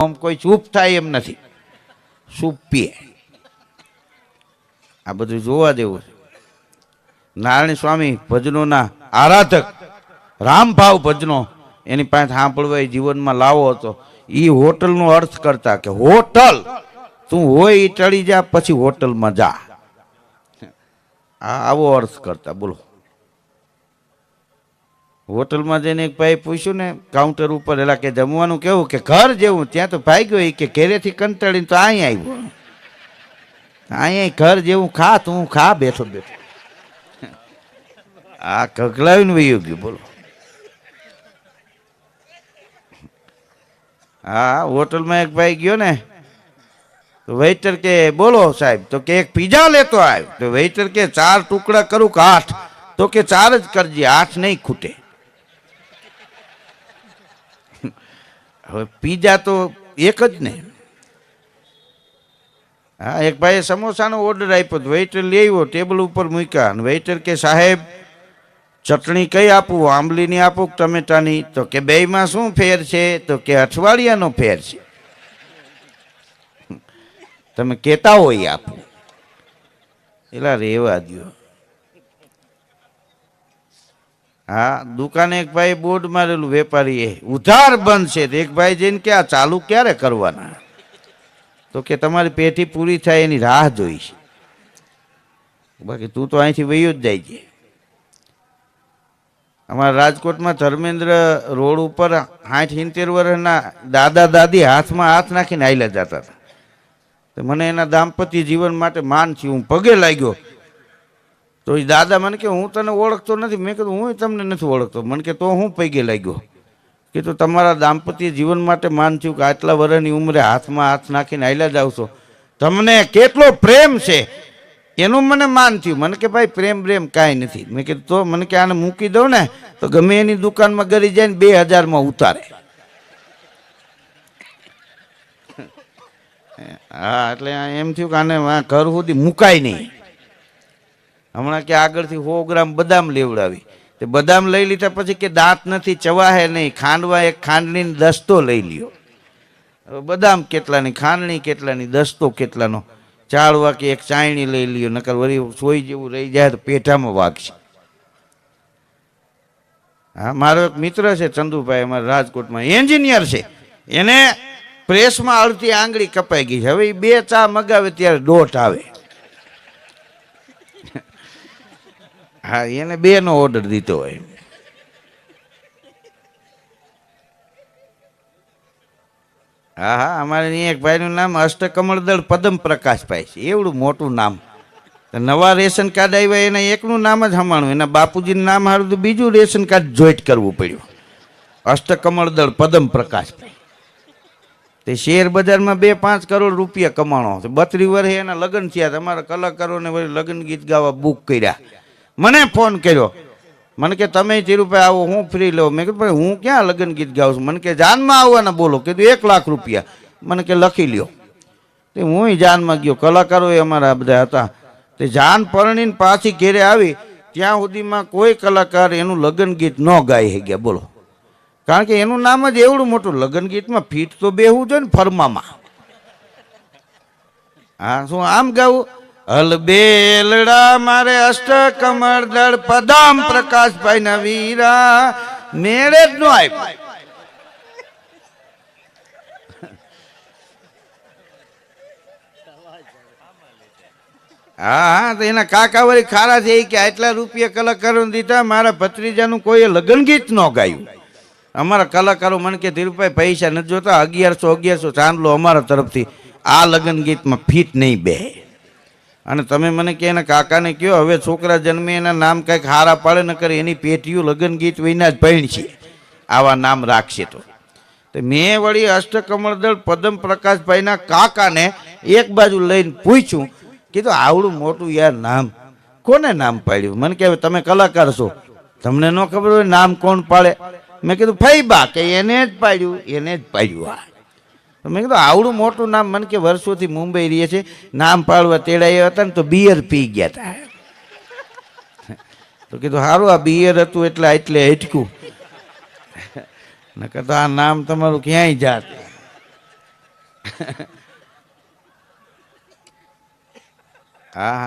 આમ કોઈ ચૂપ થાય એમ નથી. સુપીએ પીએ. આ બધું જોવા દેવું છે. નારાયણ સ્વામી ભજનોના આરાધક, રામભાવ ભજનો એની પાસે સાંભળવા જીવનમાં લાવો હતો. એ હોટલનો અર્થ કરતા કે, હોટલ, તું હોય એ ટળી જા, પછી હોટલમાં જા. આવો અર્થ કરતા, બોલો. હોટલમાં જઈને એક ભાઈ પૂછ્યું ને કાઉન્ટર ઉપર એલા કે જમવાનું કેવું? કે ઘર જેવું. ત્યાં તો ભાઈ એ કે ઘેરેથી કંટાળીને તો અહીં આવ્યો. અહીંયા ઘર જેવું ખા તું ખા બેઠો બેઠો. આ કકલાવીને વયું ગયું, બોલો. હા, હોટલમાં એક ભાઈ ગયો ને, તો વેઇટર કે, બોલો સાહેબ, તો કે એક પીઝા લેતો આવ્યો. તો વેઇટર કે, ચાર ટુકડા કરું કે આઠ? તો કે ચાર જ કરજે, આઠ નહીં ખૂટે. હવે પીઝા તો એક જ ને. હા, એક ભાઈએ સમોસાનો ઓર્ડર આપ્યો તો વેઇટર લઈ આવ્યો ટેબલ ઉપર મૂક્યા. અને વેઇટર કે, સાહેબ, ચટણી કઈ આપું? આંબલીની આપું ટમેટાની? તો કે, બેયમાં શું ફેર છે? તો કે, અઠવાડિયાનો ફેર છે. તમે કહેતા હોય આપું. એલા રેવા દ્યો. હા, દુકાને એક ભાઈ બોર્ડ મારેલું વેપારી એ ઉધાર બંધ છે એક ભાઈ જઈને કે, આ ચાલુ ક્યારે કરવાના? તો કે, તમારી પેટી પૂરી થાય, એની રાહ જોઈ છે બાકી તું તો અહીંથી વયો જ જાય છે. અમારા રાજકોટમાં ધર્મેન્દ્ર રોડ ઉપર સાઠ સિત્તેર વર્ષના દાદા દાદી હાથમાં હાથ નાખીને આવેલા જતા હતા. મને એના દાંપત્ય જીવન માટે માન થયું. હું પગે લાગ્યો. તો એ દાદા મને કે, હું તને ઓળખતો નથી. મેં કીધું હું તમને નથી ઓળખતો. મને કે, તો હું પગે લાગ્યો? કે તો, તમારા દાંપત્ય જીવન માટે માન થયું કે આટલા વર્ષની ઉંમરે હાથમાં હાથ નાખીને આયલા જાવ છો? તમને કેટલો પ્રેમ છે? એનું મને માન થયું. મને કે, ભાઈ, પ્રેમ પ્રેમ કાંઈ નથી. મેં કીધું, તો? મને કે, આને મૂકી દઉં ને, તો ગમે એની દુકાનમાં ગરી જાય ને બે હજારમાં ઉતારે. હા, એટલે એમ થયું કે આને ઘર સુધી મુકાય નહીં. હમણાં કે આગળથી સો ગ્રામ બદામ લેવડાવી. તે બદામ લઈ લીધા પછી કે દાંત નથી, ચવાહે નહીં, ખાંડવા એક ખાંડની દસ્તો લઈ લ્યો. હવે બદામ કેટલાની ખાંડણી, કેટલાની દસ્તો, કેટલાનો ચાળવા કે એક ચાયણી લઈ લ્યો, નકર વળી સોઈ જેવું રહી જાય તો પેટામાં વાગશે. હા, મારો એક મિત્ર છે, ચંદુભાઈ, અમારા રાજકોટમાં એન્જિનિયર છે. એને પ્રેસમાં અડધી આંગળી કપાઈ ગઈ છે. હવે એ બે ચા મગાવે ત્યારે દોઢ આવે. હા, એને બે નો ઓર્ડર દીધો હોય. હા હા, અમારે એક ભાઈનું નામ અષ્ટકમળદળ પદમ પ્રકાશભાઈ છે. એવડું મોટું નામ. નવા રેશન કાર્ડ આવ્યા, એના એકનું નામ જ હમાણું. એના બાપુજીનું નામ હારું તો બીજું રેશન કાર્ડ જોઈટ કરવું પડ્યું. અષ્ટકમળદળ પદમ પ્રકાશભાઈ. તે શેર બજારમાં બે પાંચ કરોડ રૂપિયા કમાણો બત્રી વર્ષે એના લગ્ન થયા. તમારા કલાકારોને વળી લગ્ન ગીત ગાવા બુક કર્યા. મને ફોન કર્યો. મને કે, તમે ધીરુભાઈ આવો, હું ફ્રી લઉં મેં કીધું, ભાઈ, હું ક્યાં લગ્ન ગીત ગાઉં છું? મને કે, જાનમાં આવવાના બોલો. કીધું, એક લાખ રૂપિયા. મને કે, લખી લ્યો. તે હું જાનમાં ગયો. કલાકારો એ અમારા બધા હતા. તે જાન પરણીને પાછી ઘેરે આવી. ત્યાં સુધીમાં કોઈ કલાકાર એનું લગ્ન ગીત ન ગાઈ ગયા બોલો. કારણ કે એનું નામ જ એવડું મોટું. લગ્ન ગીતમાં ફીટ તો બેહવું જોઈએ ને ફરમામાં. હા, શું આમ ગાવું? હલબેલડા મારે અષ્ટ કમર દળ પદામ પ્રકાશભાઈ ના વીરા. મેળે જ નો આપ્યો હા હા, તો એના કાકા વળી ખારા છે કે આટલા રૂપિયા કલાકારોને દીધા, મારા ભત્રીજાનું કોઈએ લગ્ન ગીત ન ગાયું. અમારા કલાકારો મને કે, ધીરુભાઈ, પૈસા નથી જોતા, અગિયારસો અગિયારસો ચાંદલો અમારા તરફથી આ લગ્ન ગીતમાં ફીટ નહીં બે. અને તમે મને કે એના કાકાને કહો, હવે છોકરા જન્મે એના નામ કંઈક હારા પાડે ન કરે એની પેટીયું લગ્ન ગીત વિના જ ભણ છે. આવા નામ રાખશે તો. મેં વળી અષ્ટકમળદળ પદમ પ્રકાશભાઈના કાકાને એક બાજુ લઈને પૂછ્યું, કીધું, આવડું મોટું યાર નામ. કોને નામ પાડ્યું? મને કે તમે કલાકાર છો. તમને ન ખબર હોય નામ કોણ પાડે. મેં કીધું ફૈબા કે એને જ પાડ્યું, એને જ પાડ્યું આ. મેં કીધું, આવડું મોટું નામ મને કે વર્ષોથી મુંબઈ રહીએ છે, નામ પાડવા તેડાયા હતા ને તો બિયર પી ગયા હતા તો કીધું સારું આ બિયર હતું એટલે એટલે હટકું નકર તો આ નામ તમારું ક્યાંય જાત. હા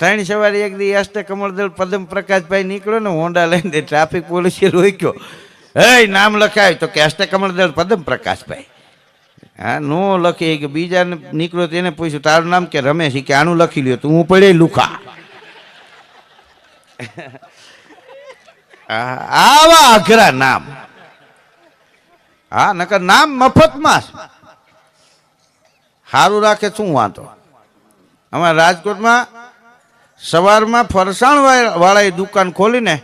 ત્રણ સવારે એક દી અષ્ટ કમળદળ પદમ પ્રકાશભાઈ નીકળ્યો ને હોન્ડા લઈને ટ્રાફિક પોલીસે રોક્યો. હે નામ લખાય. તો કે અષ્ટ કમળદળ પદમ પ્રકાશભાઈ. હા, નો લખે કે બીજાને નીકળ્યો તેને પૂછ્યું, તારું નામ કે રમેશ. કે, આનું લખી લ્યો. તું હું પડે લુખા. આવા અઘરા નામ. હા, નકર નામ મફતમાં સારું રાખે શું વાંધો? અમારા રાજકોટમાં સવારમાં ફરસાણ વાળાએ દુકાન ખોલીને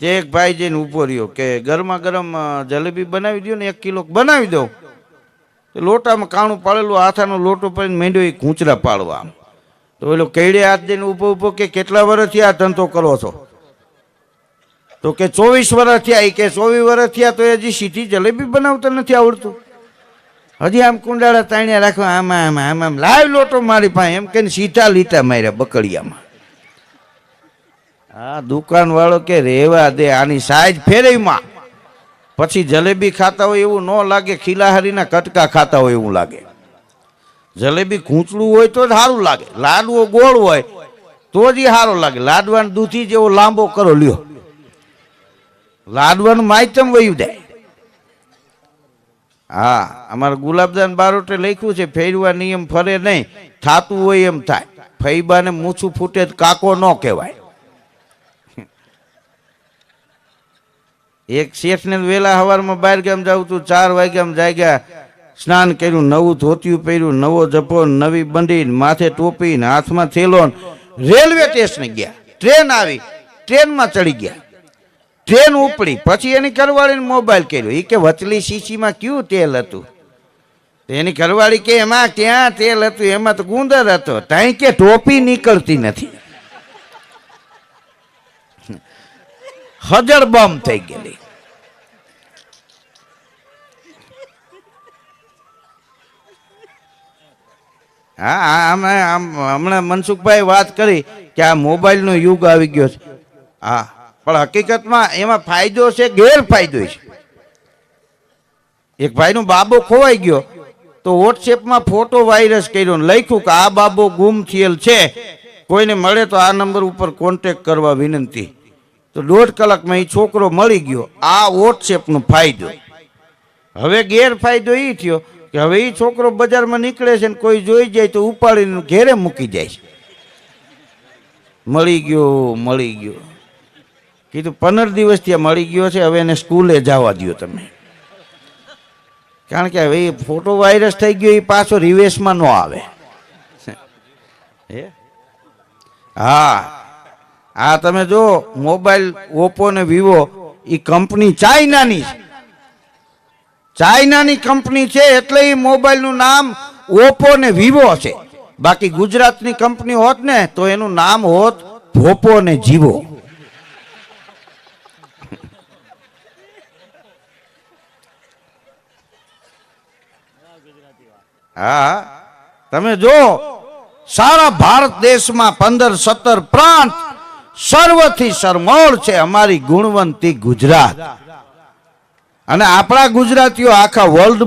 જે એક ભાઈ જઈને ઊભો રહ્યો કે ગરમા ગરમ જલેબી બનાવી દો ને એક કિલો, બનાવી દો તો લોટામાં કાણું પાડેલું હાથાનો લોટો પડીને મેંડ્યો એ કૂંચરા પાડવા. તો પેલો કઈડે હાથ દઈને ઊભો ઊભો કે કેટલા વર્ષથી આ ધંધો કરો છો? તો કે ચોવીસ વર્ષ થયા. એ કે ચોવીસ વર્ષ થયા તો હજી સીધી જલેબી બનાવતા નથી આવડતું. હજી આમ કુંડાળા તાણ્યા રાખવા, આમાં આમાં, આમ આમ, લાવ લોટો મારી પાસે. એમ કહીને સીધા લીટા માર્યા બકડિયામાં. હા દુકાનવાળો કે, રેવા દે, આની સાઈજ ફેરવીમાં. પછી જલેબી ખાતા હોય એવું ન લાગે, ખીલાહારીના કટકા ખાતા હોય એવું લાગે. જલેબી ખૂંચડું હોય તો જ સારું લાગે, લાડવો ગોળ હોય તો જ સારો લાગે. લાડવાનો દૂધી જેવો લાંબો કરો, લ્યો. લાડવાનું માયતમ વયું જાય. હા, અમારા ગુલાબદાન બારોટે લખ્યું છે, ફેરવા નિયમ ફરે નહીં, થાતું હોય એમ થાય. ફૈબાને મૂછું ફૂટે કાકો ન કહેવાય. એક શેઠને વેલા સવારમાં બહાર ગામ જાઉં તું ચાર વાગ્યામાં જાગ્યા, સ્નાન કર્યું, નવું ધોતિયું પહેર્યું, નવો જપો, નવી બંડી માથે ટોપી ને હાથમાં થેલો રેલવે સ્ટેશને ગયા. ટ્રેન આવી. ટ્રેનમાં ચડી ગયા. ટ્રેન ઉપડી. પછી એની ઘરવાળીને મોબાઈલ કર્યો. એ કે, વચલી શીશીમાં કયું તેલ હતું? એની ઘરવાળી કે, એમાં ક્યાં તેલ હતું? એમાં તો ગુંદર હતો. ત્યાં કે, ટોપી નીકળતી નથી. હજર બોમ્બ થઈ ગયેલી. હા આમાં આમ હમણાં મનસુખભાઈ વાત કરી કે આ મોબાઈલનો યુગ આવી ગયો છે. હા, પણ હકીકતમાં એમાં ફાયદો છે, ગેરફાયદો છે. એક ભાઈનો બાબો ખોવાઈ ગયો, તો વોટ્સએપમાં ફોટો વાયરસ કર્યો લખ્યું કે આ બાબો ગુમ થયેલ છે. કોઈને મળે તો આ નંબર ઉપર કોન્ટેક કરવા વિનંતી. તો દોઢ કલાકમાં એ છોકરો મળી ગયો. આ વોટ્સએપનો ફાયદો. હવે ગેરફાયદો એ થયો કે હવે એ છોકરો બજારમાં નીકળે છે ને કોઈ જોઈ જાય તો ઉપાડીને ઘેરે મૂકી જાય છે. મળી ગયો મળી ગયો. કીધું પંદર દિવસ ત્યાં મળી ગયો છે, હવે એને સ્કૂલે જવા દો તમે. કારણ કે હવે એ ફોટો વાયરસ થઈ ગયો એ પાછો રિવેશમાં ન આવે. હે? હા. આ તમે જો, મોબાઈલ, ઓપ્પો ને વિવો એ કંપની ચાઇનાની ચાઇનાની કંપની છે એટલે એ મોબાઈલનું નામ ઓપ્પો ને વિવો છે. બાકી ગુજરાતની કંપની હોત ને, તો એનું નામ હોત ભોપો ને જીવો. હા, તમે જો, સારા ભારત દેશમાં પંદર સત્તર પ્રાંત સર્વથી સરમોળ છે અમારી ગુણવંતી ગુજરાત. અને આપણા ગુજરાતીઓ આખા વર્લ્ડ